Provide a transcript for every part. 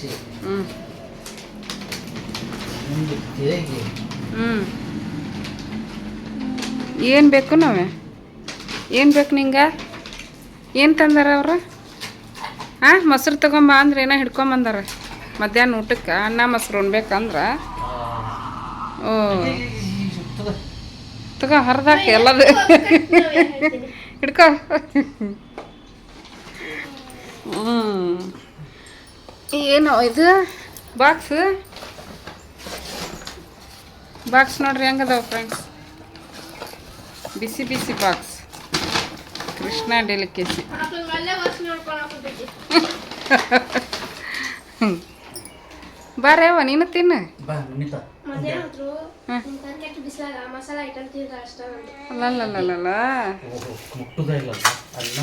ಬಿಸಿ ಹ್ಞೂ ಹ್ಞೂ ಏನು ಬೇಕು ನಾವೇ? ಏನು ಬೇಕು ನಿಂಗೆ? ಏನು ತಂದಾರ ಅವರು? ಹಾಂ ಮೊಸರು ತಗೊಂಬ ಅಂದ್ರೆ ಏನೋ ಹಿಡ್ಕೊಂಬಂದಾರ ಮಧ್ಯಾಹ್ನ ಊಟಕ್ಕೆ ಅನ್ನ ಮೊಸರು ಉಣ್ಬೇಕಂದ್ರೆ ಓ. ತಗೋ. ಹರಿದಾಕ ಎಲ್ಲದು. ಹಿಡ್ಕೋ. ಹ್ಞೂ ಏನು ಇದು? ಬಾಕ್ಸ್ ಬಾಕ್ಸ್ ನೋಡ್ರಿ ಹೆಂಗದಾವ ಫ್ರೆಂಡ್ಸ್ ಬಿಸಿ ಬಿಸಿ ಬಾಕ್ಸ್ ಕೃಷ್ಣ ಡೆಲಿಕೇಸಿ ಬಾರೇವ ನೀನು ತಿನ್ನು? ಇಲ್ಲ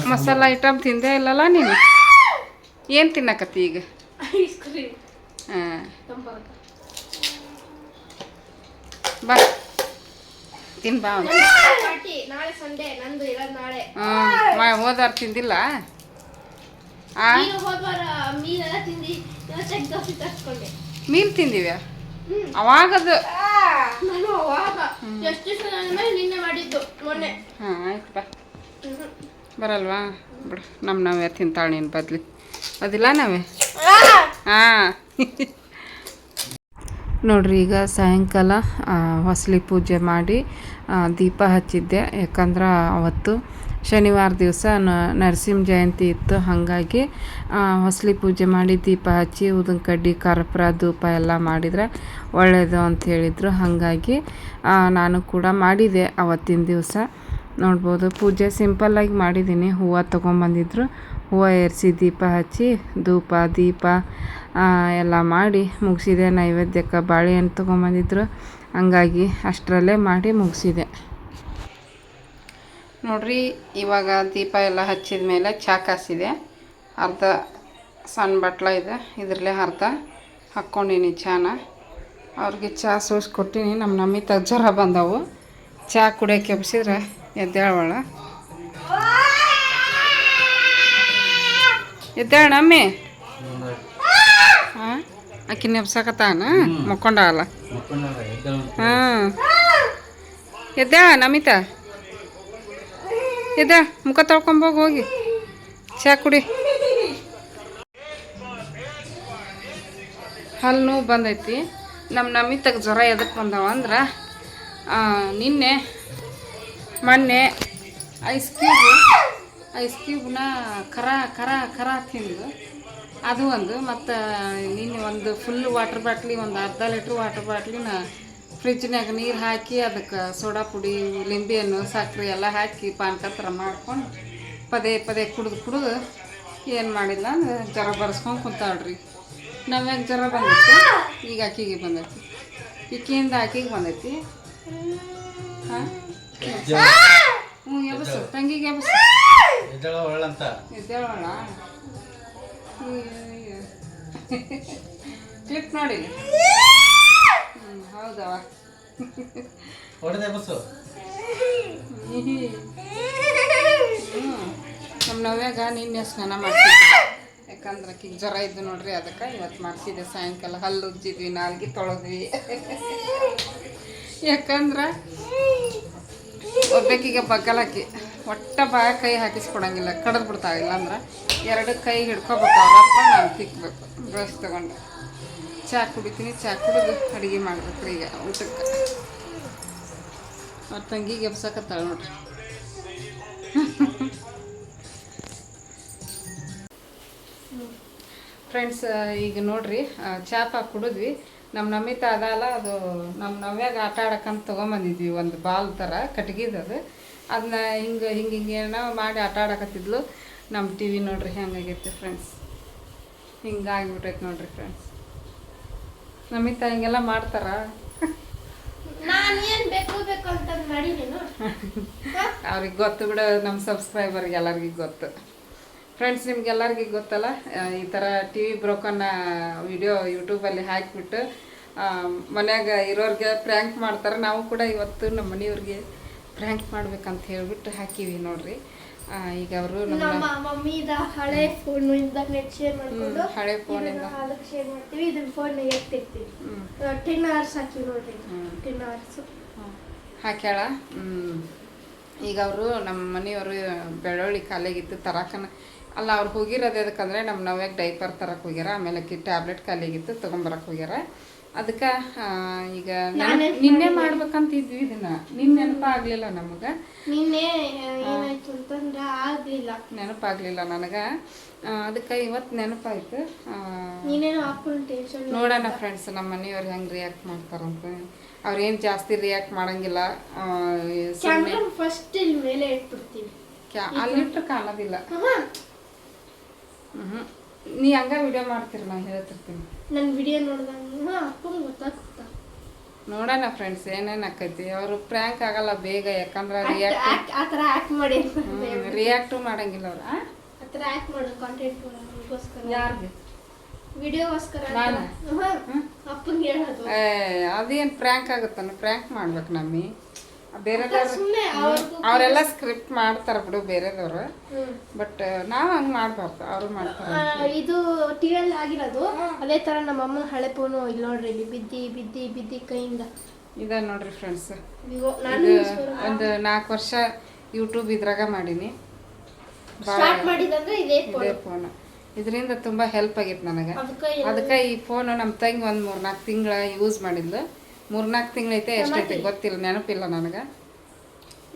ಮಸಾಲ ಐಟಮ್ ತಿಂದೇ ಇಲ್ಲಲ್ಲ ನೀನು? ಏನು ತಿನ್ನಕತ್ತಿ ಈಗ? Ice cream. ಹಾಂ. ತಂಪಾಗುತ್ತೆ ಬಾ. ತಿನ್ ಬಾ ಒಂದು ಪಾರ್ಟಿ ನಾಳೆ ಸಂಡೇ ನಂದು ಇರೋದು ನಾಳೆ. ಹಾಂ ಹೋದಾರ ತಿಂದಿಲ್ಲ? ಆ? ನೀನು ಹೋದ್ವಾರ ಮೀನೆಲ್ಲ ತಿಂದಿ ಇವತ್ತು ದೋಸೆ ತರ್ಸ್ಕೊಂಡೆ. ಮೀನು ತಿಂದಿವ್ಯಾ. ಅವಾಗದು ನಾನು ಅವಾಗ ಎಷ್ಟು ದಿವಸ ಮೇಲೆ ನಿನ್ನೆ ಮಾಡಿದ್ದು ಮೊನ್ನೆ. ಹಾಂ ಆಯ್ತು ಬಾ. ಬರಲ್ವಾ? ಬಿಡು ನಮ್ಮ ನಾವೇ ತಿಂತಾಳೆ ನೀನು ಬದ್ಲಿ. ಅದಿಲ್ಲ ನಾವೇ? ಹಾಂ. ನೋಡ್ರಿ ಈಗ ಸಾಯಂಕಾಲ ಹೊಸಲಿ ಪೂಜೆ ಮಾಡಿ ದೀಪ ಹಚ್ಚಿದ್ದೆ. ಯಾಕಂದ್ರೆ ಅವತ್ತು ಶನಿವಾರ ದಿವಸ ನರಸಿಂಹ ಜಯಂತಿ ಇತ್ತು. ಹಾಗಾಗಿ ಹೊಸಲಿ ಪೂಜೆ ಮಾಡಿ ದೀಪ ಹಚ್ಚಿ ಉದನ್ ಕಡ್ಡಿ ಕರ್ಪೂರ ಧೂಪ ಎಲ್ಲ ಮಾಡಿದರೆ ಒಳ್ಳೆಯದು ಅಂತ ಹೇಳಿದರು. ಹಾಗಾಗಿ ನಾನು ಕೂಡ ಮಾಡಿದೆ ಅವತ್ತಿನ ದಿವಸ. ನೋಡ್ಬೋದು ಪೂಜೆ ಸಿಂಪಲ್ಲಾಗಿ ಮಾಡಿದ್ದೀನಿ. ಹೂವು ತೊಗೊಂಬಂದಿದ್ರು. ಹೂವು ಏರಿಸಿ ದೀಪ ಹಚ್ಚಿ ಧೂಪ, ದೀಪ ಎಲ್ಲ ಮಾಡಿ ಮುಗಿಸಿದೆ. ನೈವೇದ್ಯಕ್ಕೆ ಬಾಳೆಹಣ್ಣು ತೊಗೊಂಬಂದಿದ್ರು. ಹಂಗಾಗಿ ಅಷ್ಟರಲ್ಲೇ ಮಾಡಿ ಮುಗಿಸಿದೆ. ನೋಡ್ರಿ, ಇವಾಗ ದೀಪ ಎಲ್ಲ ಹಚ್ಚಿದ ಮೇಲೆ ಚಾ ಕಾಸಿದೆ. ಅರ್ಧ ಸಣ್ಣ ಬಟ್ಲ ಇದೆ, ಇದರಲ್ಲೇ ಅರ್ಧ ಹಾಕ್ಕೊಂಡಿನಿ ಚಾನ. ಅವ್ರಿಗೆ ಚಾ ಸೋಸ್ಕೊಟ್ಟಿನಿ. ನಮ್ಮ ನಮ್ಮಿ ತಜ್ಜರ ಬಂದವು. ಚಾ ಕುಡಿಯೋಕೆ ಎಬ್ಸಿದ್ರೆ ಎದ್ದೇಳವಳ. ಎದ್ದೇಳ ನಮ್ಮಿ ಹಾಂ? ಆಕಿ ನೆಬ್ಸಕತ್ತಾನ? ಮಕ್ಕೊಂಡಲ್ಲ. ಹಾಂ. ಎದ್ದೇಳ ನಮಿತಾ? ಎದ್ದ ಮುಖ ತೊಳ್ಕೊಂಬೋಗಿ ಹೋಗಿ ಚಾ ಕುಡಿ. ಹಲ್ಲು ನೋವು ಬಂದೈತಿ. ನಮ್ಮ ನಮಿತಾಗ ಜ್ವರ ಎದಕ್ಕೆ ಬಂದವ ಅಂದ್ರೆ ನಿನ್ನೆ ಮೊನ್ನೆ ಐಸ್ ಕ್ಯೂಬ್ ಐಸ್ ಕ್ಯೂಬ್ನ ಖರ ಖರ ಖರ ತಿಂದು ಅದು ಒಂದು. ಮತ್ತು ನೀನು ಒಂದು ಫುಲ್ ವಾಟರ್ ಬಾಟ್ಲಿ ಒಂದು ಅರ್ಧ ಲೀಟ್ರ್ ವಾಟರ್ ಬಾಟ್ಲಿನ ಫ್ರಿಜ್ನಾಗ ನೀರು ಹಾಕಿ ಅದಕ್ಕೆ ಸೋಡಾ ಪುಡಿ ಲಿಂಬೆ ಹಣ್ಣು ಸಕ್ಕರೆ ಎಲ್ಲ ಹಾಕಿ ಪಾನಕ ಥರ ಮಾಡ್ಕೊಂಡು ಪದೇ ಪದೇ ಕುಡಿದು ಕುಡಿದು ಏನು ಮಾಡಿಲ್ಲ ಅಂದ್ರೆ ಜ್ವರ ಬರ್ಸ್ಕೊಂಡು ಕುಂತಾಳ್ರಿ. ನಾವ್ಯಾಗ ಜ್ವರ ಬಂದೈತಿ? ಈಗ ಆಕಿಗೆ ಬಂದೈತಿ. ಈಕಿಯಿಂದ ಆಕಿಗೆ ಬಂದೈತಿ. ಹಾಂ? ಹ್ಞೂ ಎಬ್ಬಸು. ತಂಗಿಗೆ ಎಬಸು ಎದ್ದೇಳು ಎದ್ದೇಳೋಣ ಕ್ಲಿಪ್ ನೋಡಿ ಹೌದವ ಹೊಡೆದೆ ಬಸ್ಸು. ನಮ್ಮ ನವ್ಯಾಗ ನಿನ್ನೆ ಸ್ನಾನ ಮಾಡ್ತಿದ್ದೆ ಯಾಕಂದ್ರೆ ಆಕಿಗೆ ಜ್ವರ ಇದ್ದು ನೋಡ್ರಿ ಅದಕ್ಕೆ ಇವತ್ತು ಮಾಡಿಸಿದ್ದೆ. ಸಾಯಂಕಾಲ ಹಲ್ಲು ಉಜ್ಜಿದ್ವಿ ನಾಲ್ಗೆ ತೊಳೆದ್ವಿ. ಯಾಕಂದ್ರೆ ಒಬ್ಬಾಕಿಗೆ ಬಗ್ಗಲಾಕಿ. ಒಟ್ಟ ಬಾಯ ಕೈ ಹಾಕಿಸ್ಕೊಡಂಗಿಲ್ಲ, ಕಡ್ದು ಇಲ್ಲ ಇಲ್ಲಾಂದ್ರೆ ಎರಡು ಕೈ ಹಿಡ್ಕೊಬೇಕು ಅವ್ರಪ್ಪ ನಾನು ತಿಕ್ಬೇಕು ಬ್ರಷ್ ತಗೊಂಡು. ಚಹಾ ಕುಡಿತೀನಿ, ಚಾ ಕುಡಿದು ಅಡುಗೆ ಮಾಡ್ಬೇಕು ಈಗ ಊಟಕ್ಕೆ. ಅವ್ರ ತಂಗಿಗೆ ಎಬ್ಸಕತ್ತಾಳೆ ನೋಡ್ರಿ. ಫ್ರೆಂಡ್ಸ್ ಈಗ ನೋಡ್ರಿ ಚಾಪ ಕುಡಿದ್ವಿ. ನಮ್ಮ ನಮಿತ ಅದಲ್ಲ ಅದು ನಮ್ಮ ನವ್ಯಾಗ ಆಟ ಆಡಕಂತ ತೊಗೊಂಬಂದಿದ್ವಿ, ಒಂದು ಬಾಲ್ ಥರ ಕಟ್ಗಿದದು ಅದನ್ನ ಹಿಂಗೆ ಹಿಂಗೆ ಹಿಂಗೆ ಏನೋ ಮಾಡಿ ಆಟ ಆಡಕತ್ತಿದ್ಲು. ನಮ್ಮ ಟಿ ವಿ ನೋಡ್ರಿ ಹೆಂಗಾಗೈತೆ ಫ್ರೆಂಡ್ಸ್ ಹಿಂಗಾಗ್ಬಿಟ್ಟೈತೆ ನೋಡ್ರಿ ಫ್ರೆಂಡ್ಸ್ ನಮಿತ ಹಿಂಗೆಲ್ಲ ಮಾಡ್ತಾರ? ಅವ್ರಿಗೆ ಗೊತ್ತು ಬಿಡ ನಮ್ಮ ಸಬ್ಸ್ಕ್ರೈಬರ್ಗೆ ಎಲ್ಲರಿಗೂ ಗೊತ್ತು. ಫ್ರೆಂಡ್ಸ್ ನಿಮ್ಗೆಲ್ಲರಿಗೂ ಗೊತ್ತಲ್ಲ? ಈ ಥರ ಟಿ ವಿ ಬ್ರೋಕನ್ನ ವಿಡಿಯೋ ಯೂಟ್ಯೂಬಲ್ಲಿ ಹಾಕಿಬಿಟ್ಟು ಮನ್ಯಾಗ ಇರೋರಿಗೆ ಪ್ರ್ಯಾಂಕ್ ಮಾಡ್ತಾರೆ. ನಾವು ಕೂಡ ಇವತ್ತು ನಮ್ಮ ಮನೆಯವ್ರಿಗೆ ಪ್ರ್ಯಾಂಕ್ ಮಾಡ್ಬೇಕಂತ ಹೇಳ್ಬಿಟ್ಟು ಹಾಕಿವಿ ನೋಡ್ರಿ ಈಗ ಅವರು ನಮ್ಮ ಮಮ್ಮಿದ ಹಳೆ ಫೋನ್ ಇಂದ ನೆಟ್ ಶೇರ್ ಮಾಡ್ಕೊಂಡು ಹಳೆ ಫೋನ್ ಇಂದ. ಹಾಲಕ್ಕೆ ಶೇರ್ ಮಾಡ್ತೀವಿ ಇದನ್ನ ಫೋನ್ ಎತ್ತಿರ್ತೀವಿ ಹ್ಮ್. ಟೆನ್ ಅವರ್ಸ್ ಹಾಕಿ ನೋಡ್ರಿ ಹ್ಮ್. Ten hours ಹಾಕ್ಯಾಳ. ಈಗ ಅವರು ನಮ್ಮ ಮನೆಯವರು ಬೆಳ್ಳುಳ್ಳಿ ಖಾಲಿಯಾಗಿತ್ತು ತರಕನ ಅಲ್ಲ ಅವ್ರು ಹೋಗಿರೋದು ಎದಕ್ಕಂದ್ರೆ ನಮ್ಮ ನವ್ಯಾಗ ಡೈಪರ್ ತರಕ್ಕೆ ಹೋಗ್ಯಾರ ಆಮೇಲೆ ಟ್ಯಾಬ್ಲೆಟ್ ಖಾಲಿಯಾಗಿತ್ತು ತೊಗೊಂಬರಕ್ಕೆ ಹೋಗ್ಯಾರ ಅದಕ್ಕೆ ಈಗ ನಿನ್ನೆ ಮಾಡ್ಬೇಕಂತ ಇದ್ವಿ ಇದನ್ನ ನಿನ್ನ ನೆನಪಾಗ್ಲಿಲ್ಲ ನಮಗ? ನಿನ್ನೆ ಏನಾಯ್ತು ಅಂತಂದ್ರೆ ಆಗ್ಲಿಲ್ಲ. ನೆನಪಾಗ್ಲಿಲ್ಲ ನನಗ. ಅದಕ್ಕೆ ಇವತ್ತು ನೆನಪಾಯ್ತು. ನೋಡೋಣ ಫ್ರೆಂಡ್ಸ್ ನಮ್ಮ ಮನೆಯವ್ರು ಹೆಂಗೆ ರಿಯಾಕ್ಟ್ ಮಾಡ್ತಾರಂತ. ಅವ್ರೇನು ಜಾಸ್ತಿ ರಿಯಾಕ್ಟ್ ಮಾಡಂಗಿಲ್ಲ. ಫಸ್ಟ್ ಇಲ್ಲಿ ಮೇಲೆ ಇಟ್ಬಿಡ್ತೀವಿ ಅಲ್ಲಿಟ್ರೆ ಕಾಣೋದಿಲ್ಲ. ಹ್ಞೂ ನೀ ಹಂಗ ವಿಡಿಯೋ ಮಾಡ್ತೀರಿ ನಾ ಹೇಳ್ತಿರ್ತೀನಿ. ನನ್ನ ವಿಡಿಯೋ ನೋಡಿದಂಗ ಅಪ್ಪಂಗೆ ಗೊತ್ತಾಗ್ತ ನೋಡೋಣ ಫ್ರೆಂಡ್ಸ್ ಏನೇನು ಆಕೈತಿ. ಅವರು ಪ್ರ್ಯಾಂಕ್ ಆಗಲ್ಲ ಬೇಗ ಯಾಕಂದ್ರೆ ರಿಯಾಕ್ಟ್ ಆ ಥರ ಆ್ಯಕ್ಟ್ ಮಾಡಿ ರಿಯಾಕ್ಟು ಮಾಡಂಗಿಲ್ಲ ಅವ್ರು ಆ? ಥರ ಆ್ಯಕ್ಟ್ ಮಾಡೋದು ಕಾಂಟೆಂಟ್ಗೋಸ್ಕರ ಯಾರಿಗೆ? ವಿಡಿಯೋಗೋಸ್ಕರ ನಾನು? ಅಪ್ಪಂಗೆ ಹೇಳೋದು. ಏ ಅದೇನು ಪ್ರ್ಯಾಂಕ್ ಆಗುತ್ತಾನೆ ಪ್ರ್ಯಾಂಕ್ ಮಾಡ್ಬೇಕು ನಮ್ಮಿ. ಬೇರೆದವ್ರು ಅವರೆಲ್ಲ ಸ್ಕ್ರಿಪ್ಟ್ ಮಾಡ್ತಾರ ಬಿಡು ಬೇರೆದವ್ರು. ಬಟ್ ನಾವು ಹಂಗ್ ಮಾಡ್ಬಾರ್ದು ಅವರು ಮಾಡ್ತಾರೆ ಇದು ಟಿವಿಯಲ್ಲಿ ಆಗಿರೋದು. ಅದೇ ತರ ನಮ್ಮ ಅಮ್ಮನ ಹಳೆ ಫೋನು ಇಲ್ಲಿ ನೋಡ್ರಿ ಇಲ್ಲಿ ಬಿದ್ದಿ ಬಿದ್ದಿ ಬಿದ್ದಿ ಕೈಯಿಂದ. ಇದ ನೋಡ್ರಿ ಫ್ರೆಂಡ್ಸ್ ಒಂದು ನಾಲ್ಕು ವರ್ಷ ಯೂಟ್ಯೂಬ್ ಇದ್ರಾಗ ಮಾಡೀನಿ. ಇದೇ ಫೋನ್ ಇದರಿಂದ ತುಂಬಾ ಹೆಲ್ಪ್ ಆಗಿತ್ತು ನನಗೆ. ಅದಕ್ಕೆ ಅದಕ್ಕೆ ಈ ಫೋನ್ ನಮ್ಮ ತಂಗಿ ಒಂದು ಮೂರ್ನಾಲ್ಕು ತಿಂಗಳ ಯೂಸ್ ಮಾಡಿದ್ಲು. ಮೂರ್ನಾಲ್ಕು ತಿಂಗಳೈತೆ ಎಷ್ಟೈತೆ ಗೊತ್ತಿಲ್ಲ ನೆನಪಿಲ್ಲ ನನಗೆ.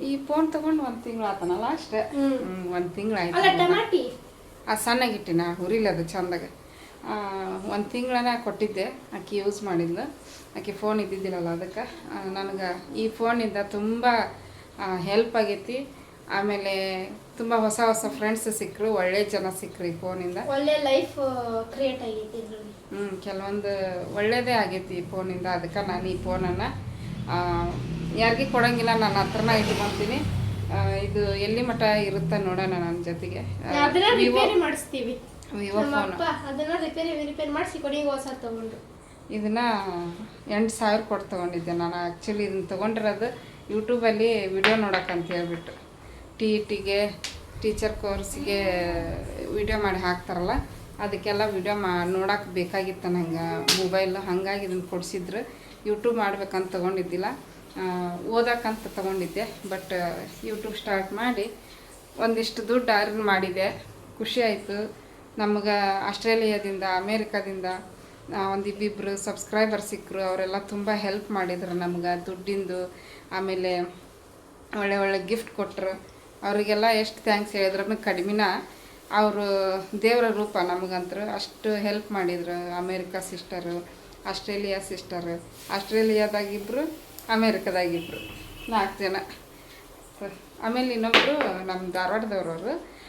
ಈ ಫೋನ್ ತಗೊಂಡು ಒಂದು ತಿಂಗಳು ಆತನಲ್ಲ ಅಷ್ಟೇ. ಒಂದು ತಿಂಗಳು ಆಯ್ತು ಆ ಸಣ್ಣಗಿಟ್ಟಿನ ಹುರಿಲದು ಚಂದಾಗ. ಒಂದು ತಿಂಗಳನ್ನ ಕೊಟ್ಟಿದ್ದೆ ಆಕೆ ಯೂಸ್ ಮಾಡಿದ್ಲು. ಆಕೆ ಫೋನ್ ಇದ್ದಿದ್ದಿಲ್ಲಲ್ಲ ಅದಕ್ಕೆ. ನನಗೆ ಈ ಫೋನಿಂದ ತುಂಬ ಹೆಲ್ಪ್ ಆಗೈತಿ. ಆಮೇಲೆ ತುಂಬ ಹೊಸ ಹೊಸ ಫ್ರೆಂಡ್ಸ್ ಸಿಕ್ಕರು ಒಳ್ಳೆ ಜನ ಸಿಕ್ಕರು ಈ ಫೋನಿಂದ ಒಳ್ಳೆ ಲೈಫ್ ಕ್ರಿಯೇಟ್ ಆಗೈತಿ ಇದ್ರಲ್ಲಿ. ಹ್ಞೂ ಕೆಲವೊಂದು ಒಳ್ಳೇದೇ ಆಗೈತಿ ಈ ಫೋನಿಂದ ಅದಕ್ಕೆ ನಾನು ಈ ಫೋನನ್ನು ಯಾರಿಗೆ ಕೊಡಂಗಿಲ್ಲ ನಾನು ಹತ್ರನ ಇಟ್ಕೊತೀನಿ. ಮಾಡ್ತೀನಿ ಇದು ಎಲ್ಲಿ ಮಠ ಇರುತ್ತೆ ನೋಡೋಣ ನನ್ನ ಜೊತೆಗೆ. ವಿವೋ ಮಾಡಿಸ್ತೀವಿ. ವಿವೋ ಫೋನ್ ಅದನ್ನ ರಿಪೇರಿ ರಿಪೇರಿ ಮಾಡಿಸಿ ಕೊಡಿ ಹೊಸ ತಗೊಂಡು. ಇದನ್ನ ಎಂಟು ಸಾವಿರ ಕೊಟ್ಟು ತಗೊಂಡಿದ್ದೆ ನಾನು. ಆ್ಯಕ್ಚುಲಿ ಇದನ್ನ ತಗೊಂಡಿರೋದು ಯೂಟ್ಯೂಬಲ್ಲಿ ವಿಡಿಯೋ ನೋಡೋಕ್ಕಂತ ಹೇಳ್ಬಿಟ್ಟು. ಟಿ ಇಟಿಗೆ ಟಿಗೆ ಟೀಚರ್ ಕೋರ್ಸಿಗೆ ವಿಡಿಯೋ ಮಾಡಿ ಹಾಕ್ತಾರಲ್ಲ ಅದಕ್ಕೆಲ್ಲ ವಿಡಿಯೋ ಮಾ, ನೋಡೋಕೆ ಬೇಕಾಗಿತ್ತು ನಂಗೆ. ಮೊಬೈಲ್ ಹಾಗಾಗಿ ಇದನ್ನು ಕೊಡಿಸಿದ್ರು. ಯೂಟ್ಯೂಬ್ ಮಾಡ್ಬೇಕಂತ ತೊಗೊಂಡಿದ್ದಿಲ್ಲ. ಓದಕ್ಕಂತ ತೊಗೊಂಡಿದ್ದೆ. ಬಟ್ ಯೂಟ್ಯೂಬ್ ಸ್ಟಾರ್ಟ್ ಮಾಡಿ ಒಂದಿಷ್ಟು ದುಡ್ಡು ಅರ್ನ್ ಮಾಡಿದೆ. ಖುಷಿ ಆಯಿತು. ನಮಗೆ ಆಸ್ಟ್ರೇಲಿಯಾದಿಂದ, ಅಮೇರಿಕಾದಿಂದ ಒಂದು ಇಬ್ಬಿಬ್ಬರು ಸಬ್ಸ್ಕ್ರೈಬರ್ ಸಿಕ್ಕರು ಅವರೆಲ್ಲ ತುಂಬ ಹೆಲ್ಪ್ ಮಾಡಿದ್ರು ನಮ್ಗೆ ದುಡ್ಡಿಂದು. ಆಮೇಲೆ ಒಳ್ಳೆ ಒಳ್ಳೆ ಗಿಫ್ಟ್ ಕೊಟ್ಟರು ಅವರಿಗೆಲ್ಲ ಎಷ್ಟು ಥ್ಯಾಂಕ್ಸ್ ಹೇಳಿದ್ರೂ. ಕಡಿಮೆನ ಅವರು ದೇವರ ರೂಪ ನಮಗಂತರು ಅಷ್ಟು ಹೆಲ್ಪ್ ಮಾಡಿದ್ರು ಅಮೇರಿಕಾ ಸಿಸ್ಟರು ಆಸ್ಟ್ರೇಲಿಯಾ ಸಿಸ್ಟರು ಆಸ್ಟ್ರೇಲಿಯಾದಾಗಿಬ್ಬರು ಅಮೇರಿಕಾದಾಗಿಬ್ಬರು ನಾಲ್ಕು ಜನ. ಆಮೇಲೆ ಇನ್ನೊಬ್ಬರು ನಮ್ಮ ಧಾರವಾಡದವ್ರವರು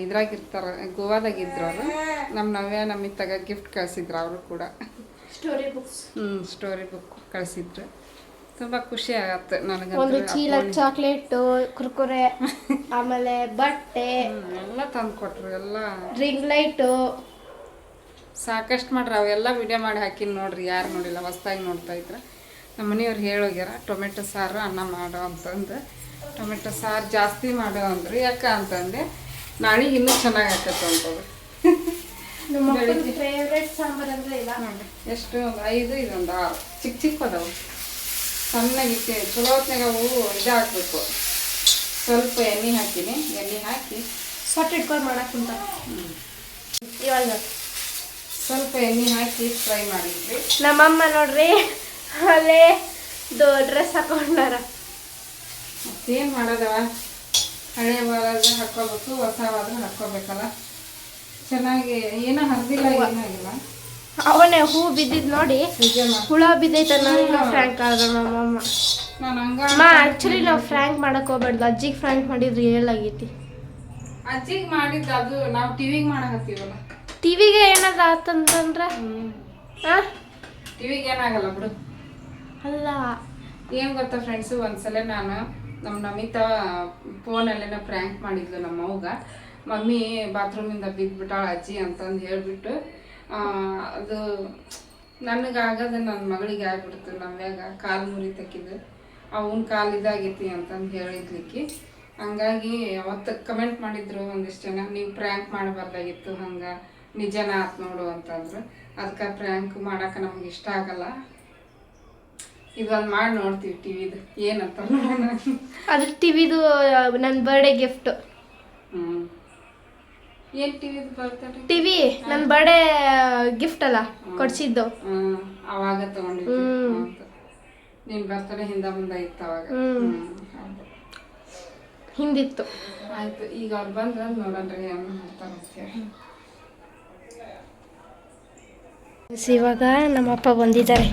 ಇದ್ರಾಗಿರ್ತಾರೆ ಗೋವಾದಾಗಿದ್ರು ಅವರು ನಮ್ಮ ನವ್ಯ ನಮ್ಮ ಇತ್ತಾಗ ಗಿಫ್ಟ್ ಕಳಿಸಿದ್ರು ಅವರು ಕೂಡ. ಸ್ಟೋರಿ ಬುಕ್ಸ್ ಹ್ಞೂ ಸ್ಟೋರಿ ಬುಕ್ ಕಳಿಸಿದ್ರು. ತುಂಬ ಖುಷಿ ಆಗತ್ತೆ ಒಂದು ನನಗಂತೂ ಚೀಲ ಚಾಕ್ಲೇಟ್ ಕುರ್ಕುರೆ ಆಮೇಲೆ ಬಟ್ಟೆ. ಎಲ್ಲ ತಂದು ಕೊಟ್ರು ಎಲ್ಲ. Ring light. ಸಾಕಷ್ಟು ಮಾಡ್ರಿ ಅವೆಲ್ಲ ವಿಡಿಯೋ ಮಾಡಿ ಹಾಕಿನಿ ನೋಡ್ರಿ ಯಾರು ನೋಡಿಲ್ಲ ಹೊಸ್ದಾಗಿ ನೋಡ್ತಾ ಇದ್ರ. ನಮ್ಮ ಮನೆಯವ್ರು ಹೇಳೋಗ್ಯಾರ ಟೊಮೆಟೊ ಸಾರು ಅನ್ನ ಮಾಡೋ ಅಂತಂದು. ಟೊಮೆಟೊ ಸಾರು ಜಾಸ್ತಿ ಮಾಡೋ ಅಂದ್ರು. ಯಾಕ ಅಂತಂದೆ ನಾಳೆ ಇನ್ನೂ ಚೆನ್ನಾಗಿ ಆಕತ್ತೆ ಅಂತಂದು ನಮ್ಮ ಮಕ್ಕಳ ಫೇವ್ರೆಟ್ ಸಾಂಬಾರ್ ಅಂದ್ರೆ ಇಲ್ಲ. ನೋಡಿ ಎಷ್ಟು ಒಂದು ಐದು ಇದೊಂದು ಆರು. ಚಿಕ್ಕ ಚಿಕ್ಕ ಅದಾವು. ಸಣ್ಣಗಿಟ್ಟು ಚಲೋ ಹೊತ್ನಾಗ ಹೂವು ಇದು ಹಾಕ್ಬೇಕು ಸ್ವಲ್ಪ ಎಣ್ಣೆ ಹಾಕಿನಿ. ಎಣ್ಣೆ ಹಾಕಿ ಸೊಟ್ಟು ಇಟ್ಕೊಂಡು ಮಾಡಕ್ ಕುಂತ. ಇವಾಗ ಸ್ವಲ್ಪ ಎಣ್ಣೆ ಹಾಕಿ ಫ್ರೈ ಮಾಡಿದ್ವಿ. ನಮ್ಮಮ್ಮ ನೋಡ್ರಿ ಅಲ್ಲೇ ಡ್ರೆಸ್ ಹಾಕೊಂಡಾರ. ಮತ್ತೇನು ಮಾಡೋದವ ಹಳೆ ಬರೋದು ಹಾಕ್ಕೋಬೇಕು ಹೊಸವಾದ್ರೆ ಹಾಕ್ಕೋಬೇಕಲ್ಲ ಚೆನ್ನಾಗಿ ಏನೋ ಹರಿದಿಲ್ಲ ಏನಾಗಿಲ್ಲ ಅವನೇ ಹೂ ಬಿದ್ದಿದ್ ನೋಡಿ ಹುಳ ಬಿದ್ದೈತ ಫ್ರಾಂಕ್ ಫ್ರ್ಯಾಂಕ್ ಆದ್ರು ನಮ್ಮಮ್ಮ ಅಮ್ಮ. ಆಕ್ಚುಲಿ ನಾವು ಫ್ರ್ಯಾಂಕ್ ಮಾಡಕ್ ಹೋಗ್ಬಾರ್ದು. ಅಜ್ಜಿಗೆ ಫ್ರ್ಯಾಂಕ್ ಮಾಡಿದ್ರೆ ರಿಯಲ್ ಆಗೈತಿ ಅಜ್ಜಿಗೆ ಮಾಡಿದ್ದು ಅದು ನಾವು ಟಿವಿಗೆ ಮಾಡಕತ್ತೀವಲ್ಲ? ಟಿವಿಗೆ ಏನಾದ್ರು ಆತಂತಂದ್ರೆ? ಟಿವಿಗೆ ಏನಾಗಲ್ಲ ಬಿಡು. ಅಲ್ಲ. ಏನು ಗೊತ್ತಾ ಫ್ರೆಂಡ್ಸು ಒಂದ್ಸಲ ನಾನು ನಮ್ಮ ನಮಿತಾ ಫೋನಲ್ಲೇನೋ ಪ್ರ್ಯಾಂಕ್ ಮಾಡಿದ್ಲು ನಮ್ಮ ಅವ್ಗ. ಮಮ್ಮಿ ಬಾತ್ರೂಮಿಂದ ಬಿದ್ದುಬಿಟ್ಟಾಳ ಅಜ್ಜಿ ಅಂತಂದು ಹೇಳಿಬಿಟ್ಟು ಅದು ನನಗಾಗದ ನನ್ನ ಮಗಳಿಗೆ ಆಗ್ಬಿಡ್ತು, ನಮ್ಯಾಗ ಕಾಲು ಮುರಿ ತಕ್ಕಿದ್ದು ಅವನ ಕಾಲು ಇದಾಗೈತಿ ಅಂತಂದು ಹೇಳಿದ್ಲಿಕ್ಕೆ. ಹಂಗಾಗಿ ಅವತ್ತು ಕಮೆಂಟ್ ಮಾಡಿದ್ರು ಒಂದಿಷ್ಟು ಜನ, ನೀವು ಪ್ರ್ಯಾಂಕ್ ಮಾಡಬಾರ್ದಾಗಿತ್ತು, ಹಂಗೆ ನಿಜನ ಆತ್ ನೋಡು ಅಂತಂದ್ರು. ಅದಕ್ಕೆ ಪ್ರ್ಯಾಂಕ್ ಮಾಡಕ್ಕೆ ನಮ್ಗೆ ಇಷ್ಟ ಆಗಲ್ಲ. ಇದೊಂದು ಮಾಡಿ ನೋಡ್ತೀವಿ ಟಿವಿದು, ಏನಂತ ಅದು ಅದ್ರ ಟಿವಿದು ನನ್ನ ಬರ್ಡೇ ಗಿಫ್ಟ್ ಏನು ಬರ್ತದೆ ಟಿವಿ ನನ್ನ ಬರ್ಡೇ ಗಿಫ್ಟ್ ಅಲ್ಲ ಕೊಡ್ಸಿದ್ದು. ಅವಾಗ. ಹೌದು. ನಿನ್ ಬರ್ತಡೇ ಹಿಂದ ಮುಂದೆ ಇತ್ತು ಅವಾಗ. ಹಿಂದಿತ್ತು. ಆಯ್ತು ಈಗ ಅವ್ರು ಬಂದ್ರ ನೋಡಣ್ರಿ ಹೆಂಗ್ ಮಾಡ್ತಾರೆ ಇವಾಗ ನಮ್ಮ ಅಪ್ಪ ಬಂದಿದ್ದಾರೆ.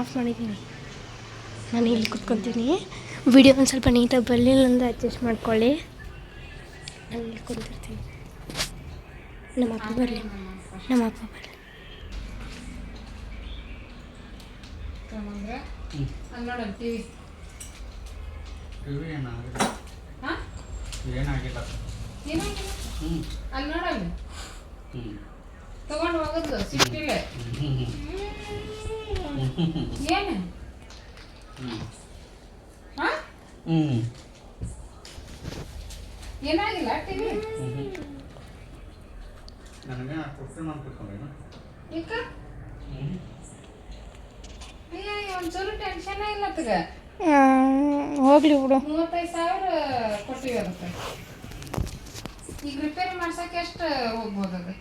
ಆಫ್ ಮಾಡಿದ್ದೀನಿ. ನಾನು ಇಲ್ಲಿ ಕುತ್ಕೊತೀನಿ. ವಿಡಿಯೋ ಒಂದು ಸ್ವಲ್ಪ ನೀಟಾಗಿ ಬರಲಿಲ್ಲ ಅಂದ್ರೆ ಅಡ್ಜಸ್ಟ್ ಮಾಡ್ಕೊಳ್ಳಿ. ನಾನು ಇಲ್ಲಿ ಕುಂತಿರ್ತೀನಿ. ನಮ್ಮ ಅಪ್ಪ ಬರಲಿ. ನಮ್ಮ ಅಪ್ಪ ಬರಲಿ. ಏನಾಗಿಲ್ಲ ಹಾ ಏನಾಗಿಲ್ಲ ಏನಾಗಿಲ್ಲ ಹ್ಞೂ ಅಲ್ಲಿ ನೋಡಲ್ಲ ಹ್ಞೂ ತಗೊಂಡು ಹೋಗೋದು ಹ್ಮ್. ಏನು? ಹ್ಞೂ ಹಾ? ಹ್ಞೂ ಏನಾಗಿಲ್ಲ ಟಿವಿ? ನನಗೆ ಕೊಡ್ತೀನಿ ಅನ್ಕೊಂಡೇನು ಈಗ ಹ್ಞೂ ಅಯ್ಯ ಒಂಚೂರು ಟೆನ್ಷನ್ ಇಲ್ಲ ತಗ ಹೋಗ್ಲಿ ಬಿಡು. ಮೂವತ್ತೈದು ಸಾವಿರ ಕೊಟ್ಟಿವಿ ಅದಕ್ಕೆ. ಈಗ ರಿಪೇರಿ ಮಾಡ್ಸಕ್ಕೆ ಎಷ್ಟು ಹೋಗ್ಬೋದು ಅದು?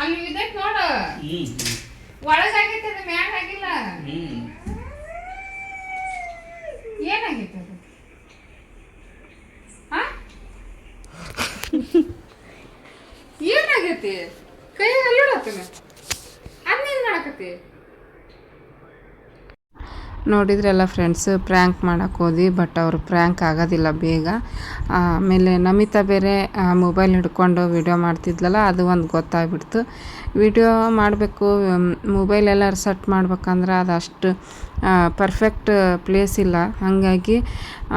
ಅಲ್ಲಿ ಇದಕ್ಕೆ ನೋಡ. ಒಳಗಾಗೈತೆ ಅದು ಮ್ಯಾಗ ಆಗಿಲ್ಲ. ಹ್ಞೂ ಏನಾಗೈತೆ ಅದು ಏನಾಗೈತಿ ಕೈ ಅಲ್ಲೋಡತ್ತನ ಅದನ್ನೇನು ಮಾಡಕತ್ತಿ? ನೋಡಿದ್ರಲ್ಲ ಫ್ರೆಂಡ್ಸ್ ಪ್ರ್ಯಾಂಕ್ ಮಾಡೋಕ್ಕೆ ಹೋದ್ವಿ ಬಟ್ ಅವರು ಪ್ರ್ಯಾಂಕ್ ಆಗೋದಿಲ್ಲ ಬೇಗ. ಆಮೇಲೆ ನಮಿತಾ ಬೇರೆ ಮೊಬೈಲ್ ಹಿಡ್ಕೊಂಡು ವಿಡಿಯೋ ಮಾಡ್ತಿದ್ಲಲ್ಲ, ಅದು ಒಂದು ಗೊತ್ತಾಗ್ಬಿಡ್ತು. ವಿಡಿಯೋ ಮಾಡಬೇಕು ಮೊಬೈಲ್ ಎಲ್ಲ ಸೆಟ್ ಮಾಡ್ಬೇಕಂದ್ರೆ ಅದು ಅಷ್ಟು ಪರ್ಫೆಕ್ಟ್ ಪ್ಲೇಸ್ ಇಲ್ಲ. ಹಾಗಾಗಿ